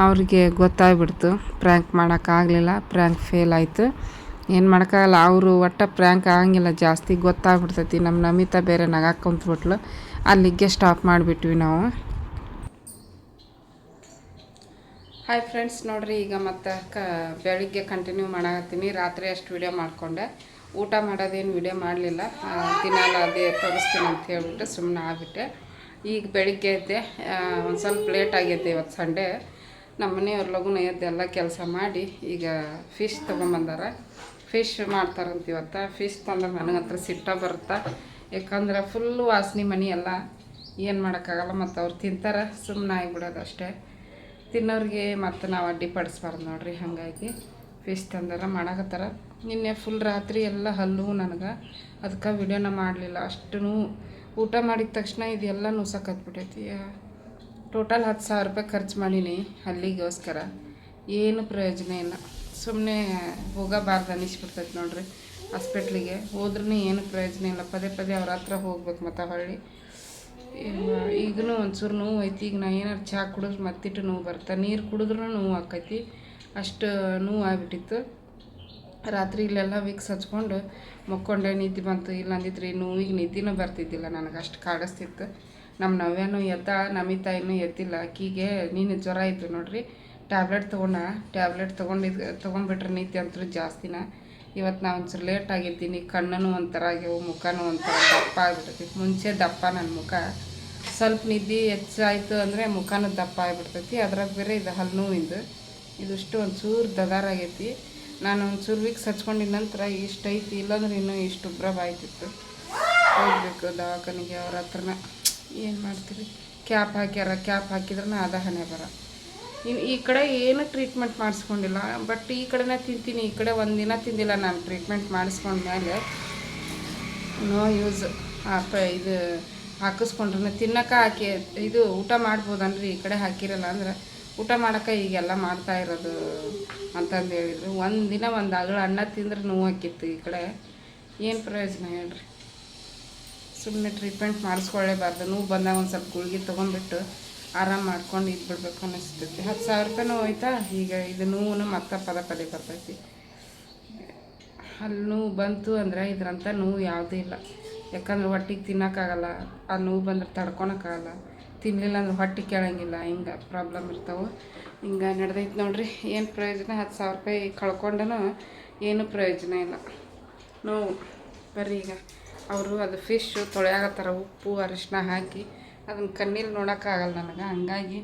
ಅವ್ರಿಗೆ ಗೊತ್ತಾಗ್ಬಿಡ್ತು ಪ್ರ್ಯಾಂಕ್ ಮಾಡೋಕ್ಕಾಗಲಿಲ್ಲ ಪ್ರ್ಯಾಂಕ್ ಫೇಲ್ ಆಯಿತು. ಏನು ಮಾಡೋಕ್ಕಾಗಲ್ಲ, ಅವರು ಒಟ್ಟು ಪ್ರ್ಯಾಂಕ್ ಆಗಂಗಿಲ್ಲ, ಜಾಸ್ತಿ ಗೊತ್ತಾಗ್ಬಿಡ್ತೈತಿ. ನಮ್ಮ ನಮಿತಾ ಬೇರೆ ನಗಾಕ್ ಕುಂತ್ಬಿಟ್ಲು, ಅಲ್ಲಿಗೆ ಸ್ಟಾಪ್ ಮಾಡಿಬಿಟ್ವಿ ನಾವು. ಹಾಯ್ ಫ್ರೆಂಡ್ಸ್ ನೋಡ್ರಿ, ಈಗ ಮತ್ತೆ ಕ, ಬೆಳಿಗ್ಗೆ ಕಂಟಿನ್ಯೂ ಮಾಡಾಕತ್ತೀನಿ. ರಾತ್ರಿ ಅಷ್ಟು ವಿಡಿಯೋ ಮಾಡಿಕೊಂಡೆ. ಊಟ ಮಾಡೋದೇನು ವಿಡಿಯೋ ಮಾಡಲಿಲ್ಲ. ದಿನಾಲ ಅದೇ ತೋರಿಸ್ತೀನಿ ಅಂತ ಹೇಳ್ಬಿಟ್ಟು ಸುಮ್ಮನೆ ಆಗಿಬಿಟ್ಟೆ. ಈಗ ಬೆಳಿಗ್ಗೆ ಎದ್ದೆ ಒಂದು ಸ್ವಲ್ಪ ಲೇಟ್ ಆಗೈತೆ ಇವತ್ತು ಸಂಡೇ ನಮ್ಮ ಮನೆಯವ್ರ ಲಗುನ ಎದ್ದು ಎಲ್ಲ ಕೆಲಸ ಮಾಡಿ, ಈಗ ಫಿಶ್ ತೊಗೊಂಬಂದಾರ. ಫಿಶ್ ಮಾಡ್ತಾರಂತ ಇವತ್ತು. ಫಿಶ್ ತಂದ್ರೆ ನನಗಂತ್ರ ಸಿಟ್ಟ ಬರುತ್ತಾ? ಯಾಕಂದ್ರೆ ಫುಲ್ಲು ವಾಸನೆ ಮನೆ ಎಲ್ಲ ಏನು ಮಾಡೋಕ್ಕಾಗಲ್ಲ ಮತ್ತು ಅವ್ರು ತಿಂತಾರೆ. ಸುಮ್ಮನೆ ಆಗಿಬಿಡೋದು ಅಷ್ಟೇ. ತಿನ್ನೋರಿಗೆ ಮತ್ತು ನಾವು ಅಡ್ಡಿಪಡಿಸ್ಬಾರ್ದು ನೋಡ್ರಿ, ಹಾಗಾಗಿ ಫಿಶ್ ತಂದಾರ ಮಾಡಾಕತ್ತಾರ. ನಿನ್ನೆ ಫುಲ್ ರಾತ್ರಿ ಎಲ್ಲ ಹಲ್ಲು ನನಗೆ ಅದಕ್ಕೆ ವಿಡಿಯೋನ ಮಾಡಲಿಲ್ಲ. ಅಷ್ಟು ಊಟ ಮಾಡಿದ ತಕ್ಷಣ ಇದೆಲ್ಲ ನುಸಕತ್ಬಿಟ್ಟೈತಿ ಟೋಟಲ್ ಹತ್ತು ಸಾವಿರ ರೂಪಾಯಿ ಖರ್ಚು ಮಾಡೀನಿ ಹಲ್ಲಿಗೋಸ್ಕರ. ಏನು ಪ್ರಯೋಜನ ಇಲ್ಲ. ಸುಮ್ಮನೆ ಹೋಗಬಾರ್ದು ಅನ್ನಿಸ್ಬಿಡ್ತೈತೆ ನೋಡ್ರಿ ಹಾಸ್ಪಿಟ್ಲಿಗೆ ಹೋದ್ರೂ ಏನು ಪ್ರಯೋಜನ ಇಲ್ಲ. ಪದೇ ಪದೇ ಅವ್ರ ಹತ್ರ ಹೋಗ್ಬೇಕು ಮತ್ತು ಹೊಳ್ಳಿ. ಈಗಲೂ ಒಂಚೂರು ನೋವು ಐತಿ, ಈಗ ನಾ ಏನಾರು ಚಹಾ ಕುಡಿದ್ರೆ ಮತ್ತಿಟ್ಟು ನೋವು ಬರ್ತಾ, ನೀರು ಕುಡಿದ್ರೂ ನೋವು ಆಕೈತಿ, ಅಷ್ಟು ನೋವು ಆಗಿಬಿಟ್ಟಿತ್ತು. ರಾತ್ರಿ ಇಲ್ಲೆಲ್ಲ ವಿಕ್ಸ್ ಹಚ್ಕೊಂಡು ಮಕ್ಕೊಂಡೆ, ನಿದ್ದೆ ಬಂತು ಇಲ್ಲ ಅಂದಿದ್ರೆ ನೋವಿಗೆ ನಿದ್ದೆನೂ ಬರ್ತಿದ್ದಿಲ್ಲ ನನಗೆ, ಅಷ್ಟು ಕಾಡಿಸ್ತಿತ್ತು. ನಮ್ಮ ನವ್ಯಾನು ಎದ್ದ ನಮ್ಮ ತಾಯಿನೂ ಎದ್ದಿಲ್ಲ ಆಕಿಗೆ ನೀನು ಜ್ವರ ಇತ್ತು ನೋಡ್ರಿ, ಟ್ಯಾಬ್ಲೆಟ್ ತೊಗೊಂಡ, ಟ್ಯಾಬ್ಲೆಟ್ ತೊಗೊಂಡಿದ್ದು ತೊಗೊಂಡ್ಬಿಟ್ರೆ ನಿದ್ದೆ ಅಂತೂ ಜಾಸ್ತಿನ. ಇವತ್ತು ನಾ ಒಂಚೂರು ಲೇಟ್ ಆಗಿದ್ದೀನಿ, ಕಣ್ಣನು ಒಂಥರ ಆಗ್ಯವು, ಮುಖನೂ ಒಂಥರ ದಪ್ಪ ಆಗಿಬಿಡ್ತೀವಿ ಮುಂಚೆ ದಪ್ಪ ನನ್ನ ಮುಖ. ಸ್ವಲ್ಪ ನಿದ್ದೆ ಹೆಚ್ಚಾಯಿತು ಅಂದರೆ ಮುಖನೂ ದಪ್ಪ ಆಗಿಬಿಡ್ತೈತಿ. ಅದ್ರಾಗ ಬೇರೆ ಇದು ಹಲ್ಲು ನೋವಿಂದು ಇದಿಷ್ಟು ಒಂಚೂರು ದದಾರ ಆಗೈತಿ. ನಾನು ಒಂಚೂರು ವೀಕ್ಸ್ ಹಚ್ಕೊಂಡಿದ್ದ ನಂತರ ಇಷ್ಟು ಐತಿ, ಇಲ್ಲಾಂದ್ರೆ ಇನ್ನೂ ಇಷ್ಟು ಉಬ್ರ ಬಾಯ್ತಿತ್ತು ಹೋಗ್ಬೇಕು ದವಾಖಾನಿಗೆ ಅವ್ರ ಹತ್ರನ. ಏನು ಮಾಡ್ತೀರಿ? ಕ್ಯಾಪ್ ಹಾಕ್ಯಾರ, ಕ್ಯಾಪ್ ಹಾಕಿದ್ರೆ ಅದ ಹಣೆ ಬರ. ಇನ್ನು ಈ ಕಡೆ ಏನು ಟ್ರೀಟ್ಮೆಂಟ್ ಮಾಡಿಸ್ಕೊಂಡಿಲ್ಲ. ಬಟ್ ಈ ಕಡೆನೇ ತಿಂತೀನಿ, ಈ ಕಡೆ ಒಂದಿನ ತಿಂದಿಲ್ಲ ನಾನು ಟ್ರೀಟ್ಮೆಂಟ್ ಮಾಡಿಸ್ಕೊಂಡ್ಮೇಲೆ. No use. ಆ ಇದು ಹಾಕಿಸ್ಕೊಂಡ್ರೆ ತಿನ್ನಕ್ಕೆ ಹಾಕಿ, ಇದು ಊಟ ಮಾಡ್ಬೋದನ್ರಿ ಈ ಕಡೆ ಹಾಕಿರಲ್ಲ ಅಂದ್ರೆ ಊಟ ಮಾಡೋಕೆ ಈಗೆಲ್ಲ ಮಾಡ್ತಾ ಇರೋದು ಅಂತಂದು ಹೇಳಿದ್ರು. ಒಂದು ದಿನ ಒಂದು ಅಗಳ ಅನ್ನ ತಿಂದ್ರೆ ನೋವು ಹಾಕಿತ್ತು ಈ ಕಡೆ. ಏನು ಪ್ರಯೋಜನ ಹೇಳ್ರಿ? ಸುಮ್ಮನೆ ಟ್ರೀಟ್ಮೆಂಟ್ ಮಾಡಿಸ್ಕೊಳ್ಳೇಬಾರ್ದು. ನೋವು ಬಂದಾಗ ಒಂದು ಸ್ವಲ್ಪ ಗುಳಿಗೆ ತೊಗೊಂಡ್ಬಿಟ್ಟು ಆರಾಮ್ ಮಾಡ್ಕೊಂಡು ಇದ್ಬಿಡ್ಬೇಕು ಅನ್ನಿಸ್ತೈತಿ. ಹತ್ತು ಸಾವಿರ ರೂಪಾಯಿ ಹೋಯ್ತಾ? ಈಗ ಇದು ನೋವು ಮತ್ತೆ ಪದ ಪದೇ ಬರ್ತೈತಿ. ಅಲ್ಲಿ ನೋವು ಬಂತು ಅಂದರೆ ಇದ್ರಂಥ ನೋವು ಯಾವುದೂ ಇಲ್ಲ. ಯಾಕಂದ್ರೆ ಹೊಟ್ಟಿಗೆ ತಿನ್ನೋಕ್ಕಾಗಲ್ಲ, ಆ ನೋವು ಬಂದ್ರೆ ತಡ್ಕೊಳಕ್ಕಾಗಲ್ಲ. ತಿನ್ನಲಿಲ್ಲ ಅಂದ್ರೆ ಹೊಟ್ಟೆ ಕೇಳೋಂಗಿಲ್ಲ, ಹಿಂಗೆ ಪ್ರಾಬ್ಲಮ್ ಇರ್ತಾವೆ. ಹಿಂಗೆ ನಡೆದೈತೆ ನೋಡಿರಿ, ಏನು ಪ್ರಯೋಜನ? ಹತ್ತು ಸಾವಿರ ರೂಪಾಯಿ ಕಳ್ಕೊಂಡನು ಏನು ಪ್ರಯೋಜನ ಇಲ್ಲ. ನೋವು, ಬರ್ರಿ ಈಗ. ಅವರು ಅದು ಫಿಶ್ಶು ತೊಳೆಯಾಗತ್ತಾರ ಉಪ್ಪು ಅರಿಶಿನ ಹಾಕಿ. ಅದನ್ನ ಕಣ್ಣೀರು ನೋಡೋಕ್ಕಾಗಲ್ಲ ನನಗೆ. ಹಂಗಾಗಿ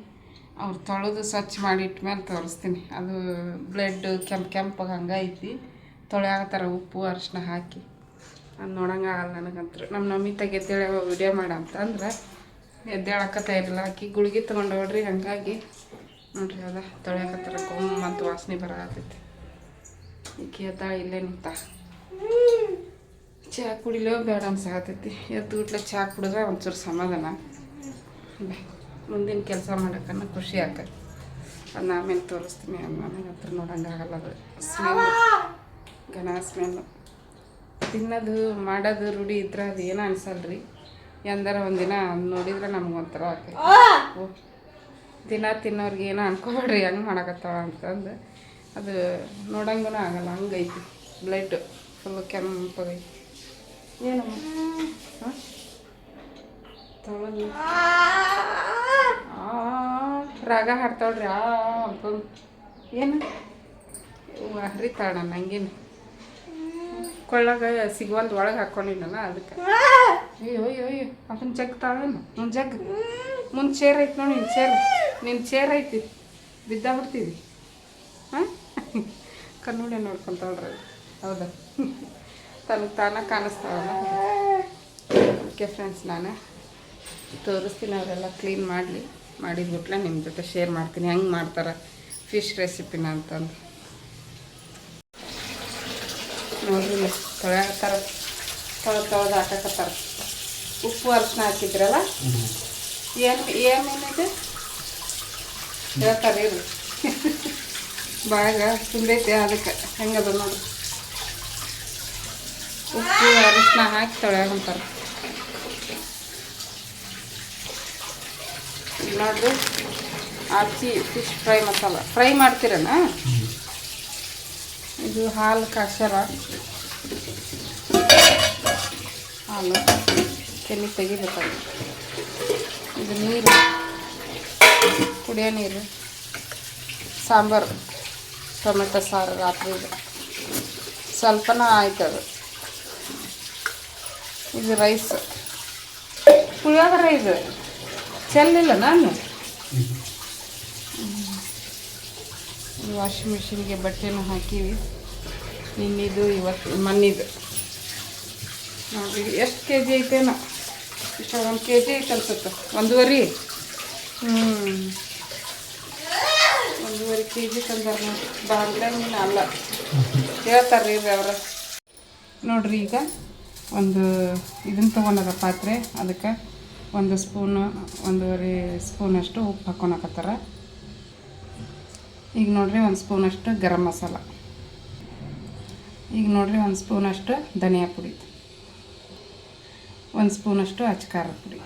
ಅವ್ರು ತೊಳೆದು ಸ್ವಚ್ಛ ಮಾಡಿ ಮೇಲೆ ತೋರಿಸ್ತೀನಿ. ಅದು ಬ್ಲಡ್ ಕೆಂಪು ಕೆಂಪಾಗಿ ಹಂಗೈತಿ ತೊಳೆಯಾಗತ್ತಾರ ಉಪ್ಪು ಅರಿಶಿನ ಹಾಕಿ. ಅದು ನೋಡಂಗಾಗಲ್ಲ ನನಗಂತೂ ನಮ್ಮ ನಮ್ಮಿ ಎದ್ದೇಳ ವಿಡಿಯೋ ಮಾಡ ಅಂತಂದ್ರೆ ಎದ್ದೇಳಕತ್ತ ಇರಲಿಲ್ಲ. ಆಕಿ ಗುಳಿಗೆ ತೊಗೊಂಡೋಡ್ರಿ ಹಂಗಾಗಿ ನೋಡ್ರಿ ಅದ ತೊಳೆಯಕತ್ತಾರ ಕೊಮ್ಮ ಅಂತ ವಾಸನೆ ಬರಕತ್ತೈತಿ. ಈಕಿ ಎದ್ದಾಳ ಇಲ್ಲೇ ನಿಂತ. ಚಹಾ ಕುಡಿಲೋ ಬೇಡ ಅನ್ಸಾಕತ್ತೈತಿ. ಎದ್ದು ಊಟ್ಲೆ ಚಹಾ ಕುಡಿದ್ರೆ ಒಂಚೂರು ಸಮಾಧಾನ. ಮುಂದಿನ ಕೆಲಸ ಮಾಡೋಕ್ಕನ್ನ ಖುಷಿ ಆಕತಿ. ಅದನ್ನ ಆಮೇಲೆ ತೋರಿಸ್ತೀನಿ ಅದು ನನಗೆ ಹತ್ರ ನೋಡಂಗಾಗಲ್ಲ ಅದು. ಸ್ಮೆಲ್, ಘನ ಸ್ಮೆಲ್ಲು ತಿನ್ನೋದು ಮಾಡೋದು ರೂಢಿ ಇದ್ರೆ ಅದು ಏನೂ ಅನ್ಸಲ್ರಿ? ಎಂದಾರ ಒಂದಿನ ನೋಡಿದ್ರೆ ನಮ್ಗೆ ಒಂಥರ ಆಕೈತಿ. ಓ! ದಿನ ತಿನ್ನೋರ್ಗೆ ಏನೋ ಅನ್ಕೋಬೇಡ್ರಿ ಹೆಂಗೆ ಮಾಡಕತ್ತಾವ ಅಂತಂದು. ಅದು ನೋಡಂಗೂ ಆಗಲ್ಲ ಹಂಗೈತಿ. ಬ್ಲಡ್ ಫುಲ್ ಕೆಂಪು ಏನಮ್ಮ ಹಾಂ? ಆ ರಾಗ ಹಾಡ್ತಾಳ್ರಿ ಆ ಅಂತ ಏನು? ಹರಿತಾಳ ನಂಗೇನು ಕೊಳ್ಳಾಗ ಸಿಗುವಂತ ಒಳಗೆ ಹಾಕೊಂಡಿನಲ್ಲ ಅದಕ್ಕೆ. ಅಯ್ಯೋ ಅಯ್ಯೋ ಅಯ್ಯೋ ಅದನ್ನ ಜಗ್ತಾಳೇನು ಒಂದು ಜಗ್. ಮುಂದೆ ಚೇರ್ ಐತಿ ನೋಡಿ ನಿನ್ನ ಚೇರ್ ನಿನ್ನ ಚೇರ್ ಐತಿ. ಬಿದ್ದಾಗ್ಬಿಡ್ತೀವಿ. ಹಾಂ? ಕನ್ನಡ ನೋಡ್ಕೊಂತಾಳ್ರಿ. ಹೌದಾ. ತನಗೆ ತಾನ ಕಾಣಿಸ್ತಾವಲ್ಲ ಓಕೆ ಫ್ರೆಂಡ್ಸ್ ನಾನು ತೋರಿಸ್ತೀನಿ, ಅವರೆಲ್ಲ ಕ್ಲೀನ್ ಮಾಡಲಿ. ಮಾಡಿದ್ಬಿಟ್ಲೆ ನಿಮ್ಮ ಜೊತೆ ಶೇರ್ ಮಾಡ್ತೀನಿ. ಹೆಂಗೆ ಮಾಡ್ತಾರೆ ಫಿಶ್ ರೆಸಿಪಿನ ಅಂತಂದು. ನೋಡ್ರಿ ತೊಳೆಯತ್ತಾರ ತೊಳೆ ತೊಳೆದು ಹಾಕಕತ್ತಾರ. ಉಪ್ಪು ಅರಿಶಿನ ಹಾಕಿದ್ರಲ್ಲ? ಏನು ಏನು ಮೀನಿದೆ ಹೇಳ್ತಾರೆ ಇರು ಬಾಯಾಗ ತುಂಬೈತೆ ಅದಕ್ಕೆ. ಹೆಂಗದ ನೋಡಿ. ಉಪ್ಪು ಅರಿಶಿನ ಹಾಕಿ ತೊಳೆಯಾಗಂತಾರೆ ನೋಡ್ರಿ. Aachi fish fry masala. Fry ಮಾಡ್ತೀರನ? ಇದು ಹಾಲು ಕಾಸ್ಯಾರ ಹಾಲು ಕೆನೆ ತೆಗಿಬೇಕಾಗಿ ಇದು ನೀರು. ಕುಡಿಯೋ ನೀರು. ಸಾಂಬಾರು. ಟೊಮೆಟೊ ಸಾರು ರಾತ್ರಿ ಇದು. ಸ್ವಲ್ಪನ ಆಯ್ತದು ಇದು ರೈಸ್. ಪುಳಿಯೋಗರೆ ಇದು. ಚೆಲ್ಲಿಲ್ಲ ನಾನು. ವಾಷಿಂಗ್ ಮಿಷಿನ್ಗೆ ಬಟ್ಟೆನೂ ಹಾಕೀವಿ. ನಿನ್ನಿದು ಇವತ್ತು ಮಣ್ಣಿದು ನೋಡ್ರಿ ಎಷ್ಟು ಕೆ ಜಿ ಐತೇನೋ? ಇಷ್ಟ ಒಂದು ಕೆ ಜಿ ಐತೆ ಅನ್ಸುತ್ತೆ. ಒಂದೂವರೆ. ಹ್ಞೂ ಒಂದೂವರೆ ಕೆ ಜಿ ತಂದಾರ ನೋಡಿರಿ ಬಾಂಗ್ಲಂಗಿನ ಅಲ್ಲ. ಹೇಳ್ತಾರೆ ರೀ ಅವ್ರ. ನೋಡ್ರಿ ಈಗ ಒಂದು ಇದನ್ನು ತೊಗೊಂಡದ ಪಾತ್ರೆ. ಅದಕ್ಕೆ ಒಂದು ಸ್ಪೂನು, ಒಂದೂವರೆ ಸ್ಪೂನಷ್ಟು ಉಪ್ಪು ಹಾಕೊಳಕತ್ತಾರ. ಈಗ ನೋಡಿರಿ ಒಂದು ಸ್ಪೂನಷ್ಟು ಗರಂ ಮಸಾಲ. ಈಗ ನೋಡಿರಿ ಒಂದು ಸ್ಪೂನಷ್ಟು ಧನಿಯಾ ಪುಡಿ. ಒಂದು ಸ್ಪೂನಷ್ಟು ಖಾರದ ಪುಡಿ.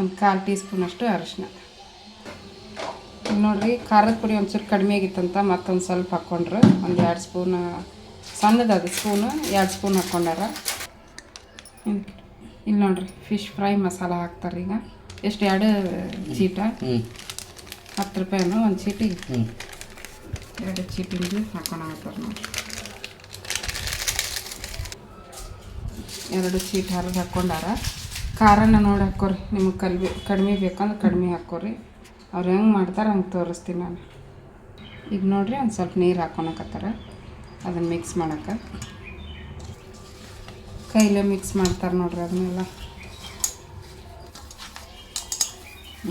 ಒಂದು ಕಾಲು ಟೀ ಸ್ಪೂನಷ್ಟು ಅರಿಶಿನ. ನೋಡಿರಿ ನೋಡ್ರಿ ಖಾರದ ಪುಡಿ ಒಂಚೂರು ಕಡಿಮೆ ಆಗಿತ್ತಂತ ಮತ್ತೊಂದು ಸ್ವಲ್ಪ ಹಾಕ್ಕೊಂಡ್ರು ಒಂದು ಎರಡು ಸ್ಪೂನ್ ಸಣ್ಣದದು ಸ್ಪೂನು ಎರಡು ಸ್ಪೂನ್ ಹಾಕ್ಕೊಂಡಾರ ಇಲ್ಲಿ ನೋಡ್ರಿ ಫಿಶ್ ಫ್ರೈ ಮಸಾಲ ಹಾಕ್ತಾರೆ ಈಗ. ಎಷ್ಟು ಎರಡು ಚೀಟ? ಹತ್ತು ರೂಪಾಯಿನೂ ಒಂದು ಚೀಟಿ? ಎರಡು ಚೀಟಿಂದು ಹಾಕೊಂಡು ನೋಡ್ರಿ. ಎರಡು ಚೀಟ್ ಹರಿದು ಹಾಕ್ಕೊಂಡಾರ ಖಾರನ ನೋಡಿ ಹಾಕೋರಿ, ನಿಮಗೆ ಕಲ್ವಿ ಕಡಿಮೆ ಬೇಕಂದ್ರೆ ಕಡಿಮೆ ಹಾಕೋರಿ. ಅವ್ರು ಹೆಂಗೆ ಮಾಡ್ತಾರೆ ಹಂಗೆ ತೋರಿಸ್ತೀನಿ ನಾನು. ಈಗ ನೋಡಿರಿ ಒಂದು ಸ್ವಲ್ಪ ನೀರು ಹಾಕೊಳಕತ್ತಾರ ಅದನ್ನು ಮಿಕ್ಸ್ ಮಾಡಕ್ಕೆ ಕೈಲೇ ಮಿಕ್ಸ್ ಮಾಡ್ತಾರೆ ನೋಡ್ರಿ ಅದನ್ನೆಲ್ಲ.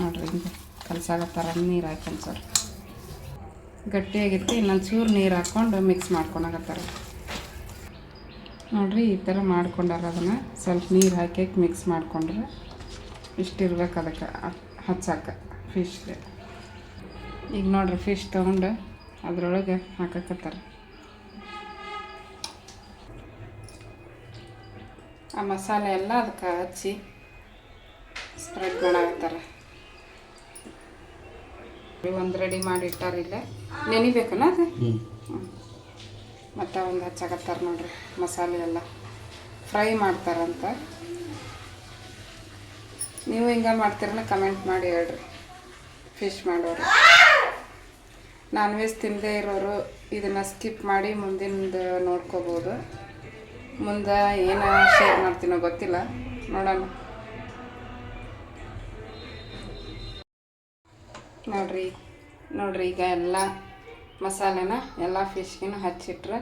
ನೋಡ್ರಿ ಹಿಂಗೆ ಕಲಸಾಗತ್ತಾರ ನೀರು ಹಾಕೊಂಡು ಸರ್. ಗಟ್ಟಿಯಾಗಿತ್ತು ಇನ್ನೊಂದು ಚೂರು ನೀರು ಹಾಕ್ಕೊಂಡು ಮಿಕ್ಸ್ ಮಾಡ್ಕೊಳಕತ್ತಾರ ನೋಡ್ರಿ ಈ ಥರ ಮಾಡ್ಕೊಂಡಾರ ಅದನ್ನು. ಸ್ವಲ್ಪ ನೀರು ಹಾಕಿ ಮಿಕ್ಸ್ ಮಾಡ್ಕೊಂಡ್ರೆ ಇಷ್ಟಿರ್ಬೇಕು ಅದಕ್ಕೆ. ಹಚ್ಚಕ್ಕೆ ಫಿಶ್ಗೆ ಈಗ ನೋಡ್ರಿ ಫಿಶ್ ತೊಗೊಂಡು ಅದರೊಳಗೆ ಹಾಕಕತ್ತಾರೆ. ಆ ಮಸಾಲೆ ಎಲ್ಲ ಅದಕ್ಕೆ ಹಚ್ಚಿ ಸ್ಪ್ರೆಡ್ ಮಾಡಾಕತ್ತಾರ. ಒಂದು ರೆಡಿ ಮಾಡಿ ಇಟ್ಟಾರ ಇಲ್ಲೇ. ನೆನಿಬೇಕನ ಅದು? ಮತ್ತು ಒಂದು ಹಚ್ಚಾಕತ್ತಾರ ನೋಡ್ರಿ, ಮಸಾಲೆ ಎಲ್ಲ. ಫ್ರೈ ಮಾಡ್ತಾರಂತ. ನೀವು ಹಿಂಗೆ ಮಾಡ್ತೀರನ್ನ ಕಮೆಂಟ್ ಮಾಡಿ ಹೇಳ್ರಿ. ಫಿಶ್ ಮಾಡೋರು. ನಾನ್ ವೆಜ್ ತಿನ್ನದೇ ಇರೋರು, ಇದನ್ನು ಸ್ಕಿಪ್ ಮಾಡಿ ಮುಂದಿನದು ನೋಡ್ಕೋಬೋದು. ಮುಂದೆ ಏನು ಶೇರ್ ಮಾಡ್ತೀನೋ ಗೊತ್ತಿಲ್ಲ. ನೋಡೋಣ. ನೋಡ್ರಿ ನೋಡ್ರಿ ಈಗ ಎಲ್ಲ. ಮಸಾಲೆನ ಎಲ್ಲ ಫಿಶ್ಗಿನ ಹಚ್ಚಿಟ್ರೆ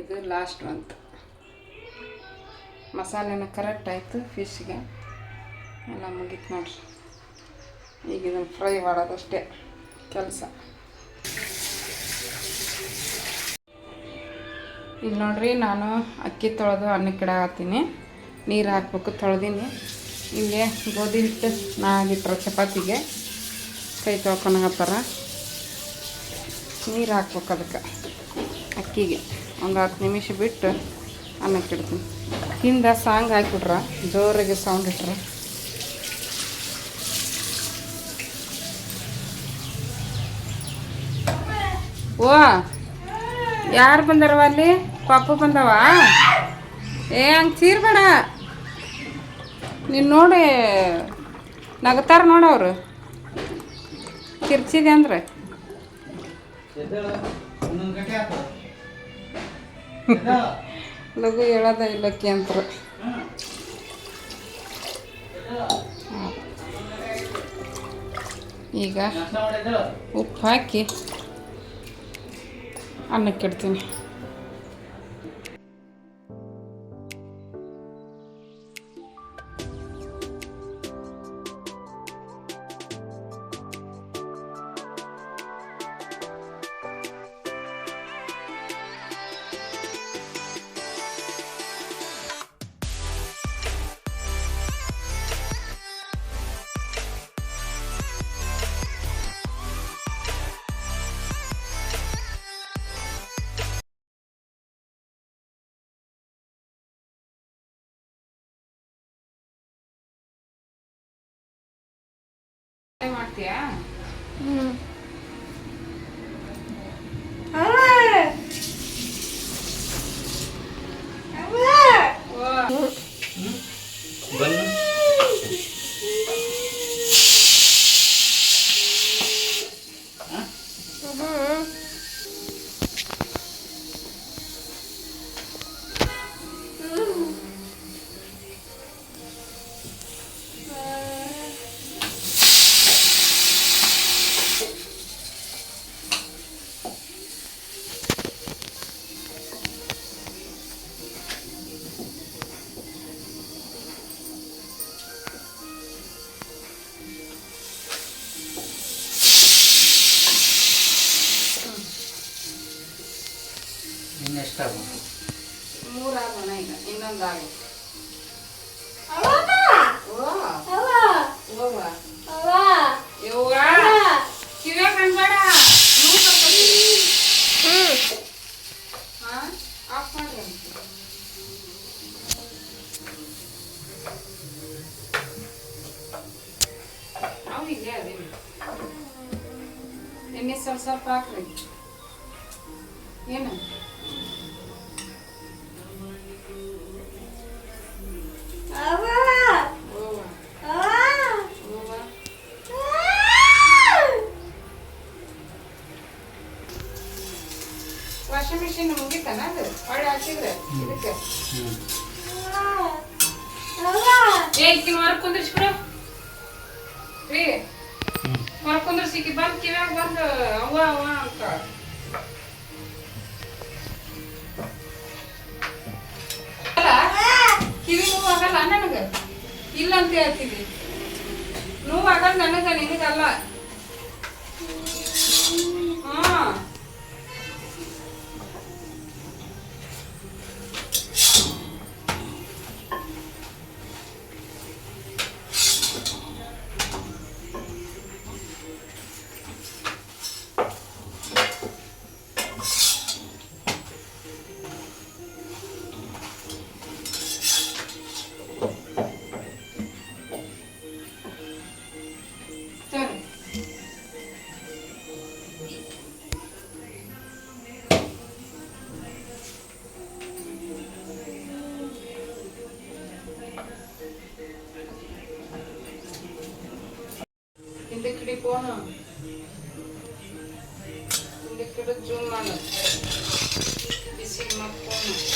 ಇದು ಲಾಸ್ಟ್ ಅಂತ ಮಸಾಲೆನ ಕರೆಕ್ಟ್ ಆಯಿತು ಫಿಶ್ಗೆ ಎಲ್ಲ ಮುಗೀತು ನೋಡ್ರಿ. ಈಗ ಇದನ್ನು ಫ್ರೈ ಮಾಡೋದಷ್ಟೇ ಕೆಲಸ. ಇಲ್ಲಿ ನೋಡ್ರಿ ನಾನು ಅಕ್ಕಿ ತೊಳೆದು ಅನ್ನಕ್ಕೆ ಹಾಕ್ತೀನಿ. ನೀರು ಹಾಕ್ಬೇಕು ತೊಳೆದೀನಿ. ಹಿಂಗೆ ಗೋಧಿ ಹಿಟ್ಟು ನಾಗಿಟ್ರೆ ಚಪಾತಿಗೆ ಕೈ ತೊಳ್ಕೊಳಕತ್ತಾರ ನೀರು ಹಾಕ್ಬೇಕು ಅದಕ್ಕೆ. ಅಕ್ಕಿಗೆ. ಒಂದು ಹತ್ತು ನಿಮಿಷ ಬಿಟ್ಟು ಅನ್ನಕ್ಕೆ ಇಡ್ತೀನಿ ಹಿಂದೆ ಸಾಂಗ್ ಹಾಕಿಬಿಟ್ರೆ, ಜೋರಾಗಿ ಸೌಂಡ್ ಇಟ್ರೆ. ಓ, ಯಾರು ಬಂದಾರವ ಅಲ್ಲಿ? ಪಾಪು ಬಂದವ? ಏ, ಹಂಗೆ ಚೀರ್ಬೇಡ ನೀನು ನೋಡಿ, ನಗತಾರ ನೋಡವ್ರು ಕಿರ್ಚಿದೆ ಅಂದ್ರೆ. ಲಘು ಹೇಳೋದ ಇಲ್ಲ ಕೇಂದ್ರ ಈಗ ಉಪ್ಪು ಹಾಕಿ ಅನ್ನಕ್ಕೆ ಮಾಡ್ತೀಯಾ? ಹ್ಞೂ ಹಾ? ಆಫ್ ಮಾಡ್ರಿ ಅವು ಇಲ್ಲೇ ಅದೇನು ಎಣ್ಣೆ ಸ್ವಲ್ಪ ಸ್ವಲ್ಪ ಹಾಕ್ರಿ ಏನು ಹಾಕಿದ್ರೆ ಇದಕ್ಕೆ ಏ ಈಕಿನ ಹೊರಗೆ ಕುಂದ್ರಿಸ್ಬಿಡು ರೀ ಹೊರಗೆ ಕುಂದ್ರಿಸಿ ಈಕಿ ಬಂದು ಕಿವ್ಯಾಗ ಬಂದು ಅವ್ವ ಅವ್ವ ಅಂತ. ಕಿವಿ ನೋವು ಆಗಲ್ಲ ನನಗೆ. ಇಲ್ಲ ಅಂತ ಹೇಳ್ತೀವಿ ನೋವು ಆಗಲ್ಲ ನನಗೆ ನಿನಗಲ್ಲ. ಫೋನು ಈ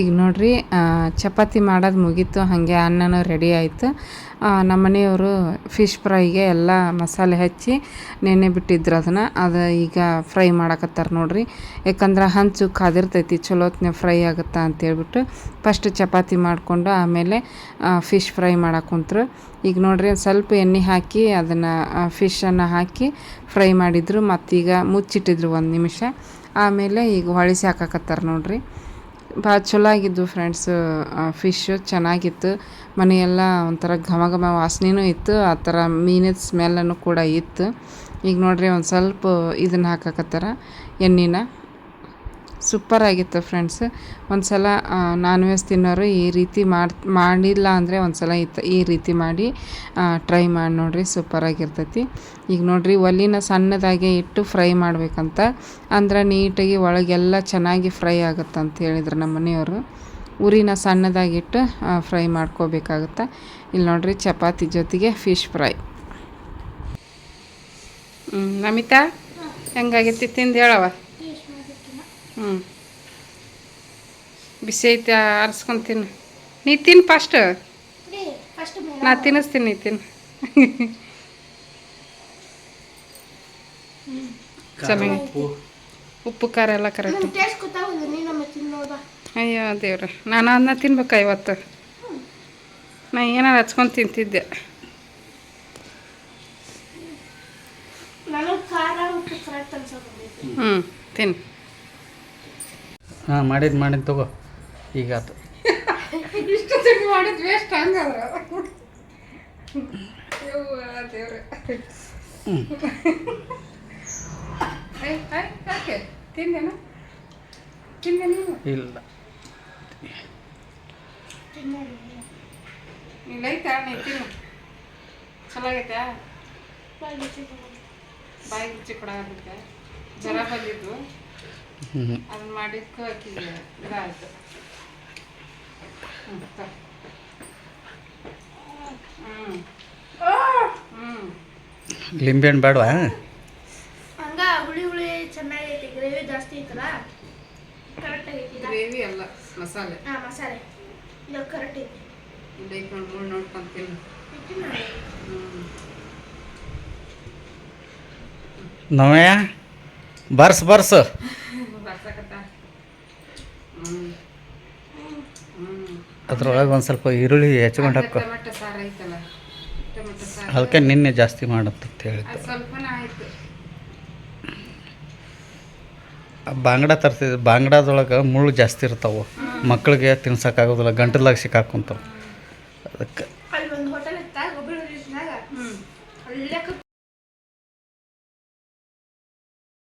ಈಗ ನೋಡ್ರಿ ಚಪಾತಿ ಮಾಡೋದು ಮುಗೀತು, ಹಾಗೆ ಅನ್ನನೂ ರೆಡಿ ಆಯಿತು. ನಮ್ಮ ಮನೆಯವರು ಫಿಶ್ ಫ್ರೈಗೆ ಎಲ್ಲ ಮಸಾಲೆ ಹಚ್ಚಿ ನೆನೆ ಬಿಟ್ಟಿದ್ರು ಅದನ್ನು. ಅದು ಈಗ ಫ್ರೈ ಮಾಡಕತ್ತಾರೆ ನೋಡ್ರಿ. ಯಾಕಂದ್ರೆ ಹಂಚು ಕಾದಿರ್ತೈತಿ ಚಲೋತ್ನೇ ಫ್ರೈ ಆಗುತ್ತಾ ಅಂತೇಳ್ಬಿಟ್ಟು ಫಸ್ಟ್ ಚಪಾತಿ ಮಾಡಿಕೊಂಡು ಆಮೇಲೆ ಫಿಶ್ ಫ್ರೈ ಮಾಡಕ್ಕೆ ಈಗ ನೋಡ್ರಿ, ಒಂದು ಸ್ವಲ್ಪ ಎಣ್ಣೆ ಹಾಕಿ ಅದನ್ನು ಫಿಶನ್ನು ಹಾಕಿ ಫ್ರೈ ಮಾಡಿದರು. ಮತ್ತೀಗ ಮುಚ್ಚಿಟ್ಟಿದ್ರು ಒಂದು ನಿಮಿಷ. ಆಮೇಲೆ ಈಗ ಹೊಳಿಸಿ ಹಾಕಕತ್ತಾರೆ ನೋಡ್ರಿ. ಭಾಳ ಚಲೋ ಆಗಿದ್ದು ಫ್ರೆಂಡ್ಸು ಫಿಶ್ಶು ಚೆನ್ನಾಗಿತ್ತು. ಮನೆಯೆಲ್ಲ ಒಂಥರ ಘಮ ಘಮ ವಾಸನೆನೂ ಇತ್ತು. ಆ ಥರ ಮೀನಿನ ಸ್ಮೆಲ್ಲನ್ನು ಕೂಡ ಇತ್ತು. ಈಗ ನೋಡಿರಿ ಒಂದು ಸ್ವಲ್ಪ ಇದನ್ನು ಹಾಕಕತ್ತಾರ. ಎಣ್ಣೆನ. ಸೂಪರ್ ಆಗಿತ್ತು ಫ್ರೆಂಡ್ಸ್. ಒಂದು ಸಲ ನಾನ್ ವೆಜ್ ತಿನ್ನೋರು ಈ ರೀತಿ ಮಾಡಿ, ಮಾಡಿಲ್ಲ ಅಂದರೆ ಒಂದು ಸಲ ಇತ್ತು ಈ ರೀತಿ ಮಾಡಿ ಟ್ರೈ ಮಾಡಿ ನೋಡ್ರಿ ಸೂಪರಾಗಿರ್ತೈತಿ ಈಗ ನೋಡ್ರಿ ಒಲಿನ ಸಣ್ಣದಾಗೆ ಇಟ್ಟು ಫ್ರೈ ಮಾಡಬೇಕಂತ. ಅಂದ್ರೆ ನೀಟಾಗಿ ಒಳಗೆಲ್ಲ ಚೆನ್ನಾಗಿ ಫ್ರೈ ಆಗುತ್ತೆ ಅಂತ ಹೇಳಿದ್ರು ನಮ್ಮ ಮನೆಯವರು. ಉರಿನ ಸಣ್ಣದಾಗಿಟ್ಟು ಫ್ರೈ ಮಾಡ್ಕೋಬೇಕಾಗುತ್ತೆ. ಇಲ್ಲಿ ನೋಡ್ರಿ, ಚಪಾತಿ ಜೊತೆಗೆ ಫಿಶ್ ಫ್ರೈ ನಮಿತಾ ಹೆಂಗಾಗೈತಿ ತಿಂದು ಹೇಳವ ಹ್ಞೂ ಬಿಸಿ ಐತೆ ಆರಿಸ್ಕೊಂಡು ತಿನ್ನು. ನೀ ತಿನ್ನು ಫಸ್ಟ್ ನಾ ತಿನ್ನಿಸ್ತೀನಿ ನೀ ತಿನ್ನು ಚೆನ್ನಾಗಿ ಉಪ್ಪು. ಉಪ್ಪು ಖಾರ ಎಲ್ಲ ಕರೆಕ್ಟ್ ಅಯ್ಯೋ ದೇವ್ರ. ನಾನು ಅದನ್ನ ತಿನ್ಬೇಕಾ ಇವತ್ತು ನಾ ಏನಾರು ಹಚ್ಕೊಂಡು ತಿಂತಿದ್ದೆ. ನಾನು ಖಾರ ಉಪ್ಪು ಕರೆಕ್ಟ್ ಅನ್ಸೋದು. ಹ್ಞೂ ತಿನ್ನು ಹಾಂ ಮಾಡಿದ್ದು ಮಾಡಿದ್ದು ತಗೋ. ಈಗ ಆತು. ಇಷ್ಟು ತಿಂಡಿ ಮಾಡಿದ್ ವೇಸ್ಟ್ ಹಂಗಾದ್ರೆ. ದೇವ್ರೆ. ಯಾಕೆ? ತಿಂದೇನ? ತಿಂದೆ ನೀನು? ಇಲ್ಲ. ಐತಾ ನೀ ತಿನ್ನು. ಬಾಯಿ ರುಚಿ ಕೊಡ ಅದಕ್ಕೆ ಜ್ವರ ಬಂದಿದ್ದು. ಅದನ್ನ ಮಾಡಿದ್ಕು ಇದಾಯ್ತು. ಹ್ಞೂ ಹ್ಞೂ ಲಿಂಬೆಹಣ್ಣು ಬೇಡವಾ? ಹಂಗ ಹುಳಿ ಹುಳಿ ಚೆನ್ನಾಗೈತಿ ಗ್ರೇವಿ ಜಾಸ್ತಿ ಐತಲ್ಲ? ಕರೆಕ್ಟ್ ಆಗೈತಿ ಗ್ರೇವಿ ಅಲ್ಲ ಮಸಾಲೆ. ಹಾ ಮಸಾಲೆ. ಇದು ಕರೆಕ್ಟ್ ಐತಿ. ಬೇಕು ತಿನ್ನು ಇಟ್ಟಿನ? ಹ್ಞೂ ನವಯ ಬರ್ಸ್ ಬರ್ಸ್. ಅದ್ರೊಳಗೆ ಒಂದು ಸ್ವಲ್ಪ ಈರುಳ್ಳಿ ಹೆಚ್ಕೊಂಡು ಹಾಕೋ. ಅದಕ್ಕೆ ನಿನ್ನೆ ಜಾಸ್ತಿ ಮಾಡತ್ತಂತ ಹೇಳಿದ್ದು. ಬಾಂಗ್ಡ ತರ್ತಿದ್ದೆ ಬಾಂಗ್ಡಾದೊಳಗೆ ಮುಳ್ಳು ಜಾಸ್ತಿ ಇರ್ತಾವೆ. ಮಕ್ಕಳಿಗೆ ತಿನ್ಸೋಕ್ಕಾಗೋದಿಲ್ಲ ಗಂಟಲಾಗ ಸಿಕ್ಕಾಕೊಂತಾವೆ. ಅದಕ್ಕೆ